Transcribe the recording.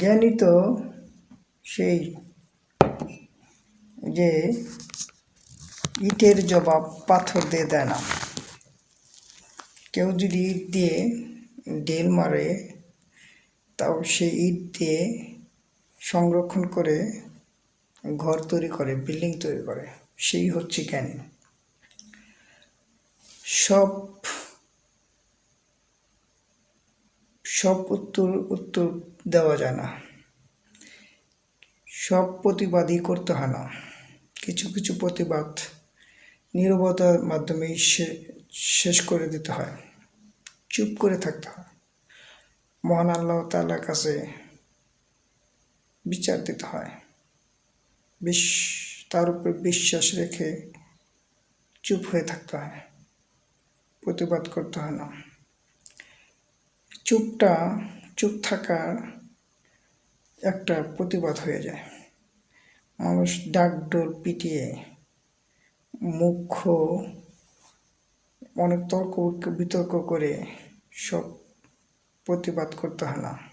জ্ঞানী তো সেই যে ইটের জবাব পাথর দিয়ে দেয় না। কেউ যদি ইট দিয়ে ডেল মারে, তাও সেই ইট দিয়ে সংরক্ষণ করে, ঘর তৈরি করে, বিল্ডিং তৈরি করে, সেই হচ্ছে জ্ঞানী। সব সব উত্তর উত্তর দেওয়া যায় না। সব প্রতিবাদই করতে হয় না। কিছু কিছু প্রতিবাদ নীরবতার মাধ্যমে শেষ করে দিতে হয়। চুপ করে থাকতে হয়। মহান আল্লাহ তাআলার কাছে বিচার দিতে হয়। বিশ, তার উপর বিশ্বাস রেখে চুপ হয়ে থাকতে হয়। প্রতিবাদ করতে হয় না। চুপটা চুপ থাকার একটা প্রতিবাদ হয়ে যায়। মানুষ ডাকডোল পিটিয়ে মুখ্য অনেক তর্ক বিতর্ক করে সব প্রতিবাদ করতে হয় না।